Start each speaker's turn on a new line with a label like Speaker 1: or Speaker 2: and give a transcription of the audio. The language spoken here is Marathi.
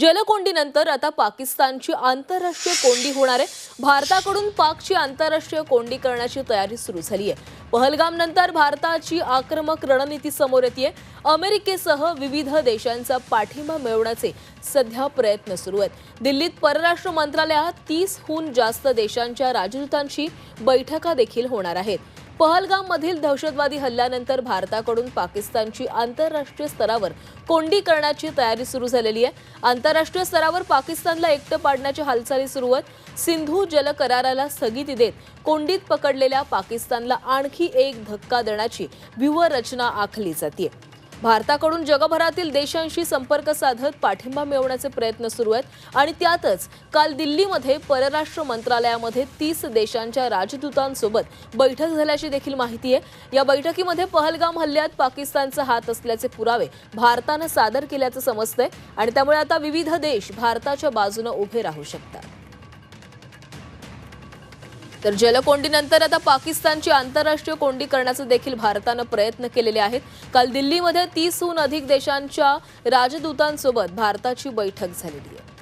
Speaker 1: जलकोंडीनंतर आता पाकिस्तानची आंतरराष्ट्रीय कोंडी होणार आहे. भारताकडून पाकची आंतरराष्ट्रीय कोंडी करण्याची तयारी सुरू झाली आहे पहलगाम नंतर भारताची आक्रमक रणनीती समोर येते अमेरिकेसह विविध देशांचा पाठिंबा मिळवण्याचे सध्या प्रयत्न सुरू आहेत. दिल्लीत परराष्ट्र मंत्रालयात तीसहून जास्त देशांच्या राजदूतांची बैठका देखील होणार आहेत. पहलगाम मधील दहशतवादी हल्ल्यानंतर भारताकडून पाकिस्तानची आंतरराष्ट्रीय स्तरावर कोंडी करण्याची तयारी सुरू झालेली आहे. आंतरराष्ट्रीय स्तरावर पाकिस्तानला एकटं पाडण्याच्या हालचाली सुरू आहेत. सिंधू जल कराराला स्थगिती देत कोंडीत पकडलेल्या पाकिस्तानला आणखी एक धक्का देण्याची व्यूहरचना आखली जाते भारताकडून जगभरातील देशांशी संपर्क साधत पाठिंबा मिळवण्याचे प्रयत्न सुरू आहेत. आणि त्यातच काल दिल्लीमध्ये परराष्ट्र मंत्रालयामध्ये तीस देशांच्या राजदूतांसोबत बैठक झाल्याची देखील माहिती आहे. या बैठकीमध्ये पहलगाम हल्ल्यात पाकिस्तानचा हात असल्याचे पुरावे भारतानं सादर केल्याचं समजतंय. आणि त्यामुळे आता विविध देश भारताच्या बाजूनं उभे राहू शकतात. तर जलकोंडीनंतर आता पाकिस्तानची आंतरराष्ट्रीय कोंडी करण्याचे देखील भारतानं प्रयत्न केलेले आहेत. काल दिल्लीमध्ये तीसहून अधिक देशांच्या राजदूतांसोबत भारताची बैठक झालेली आहे.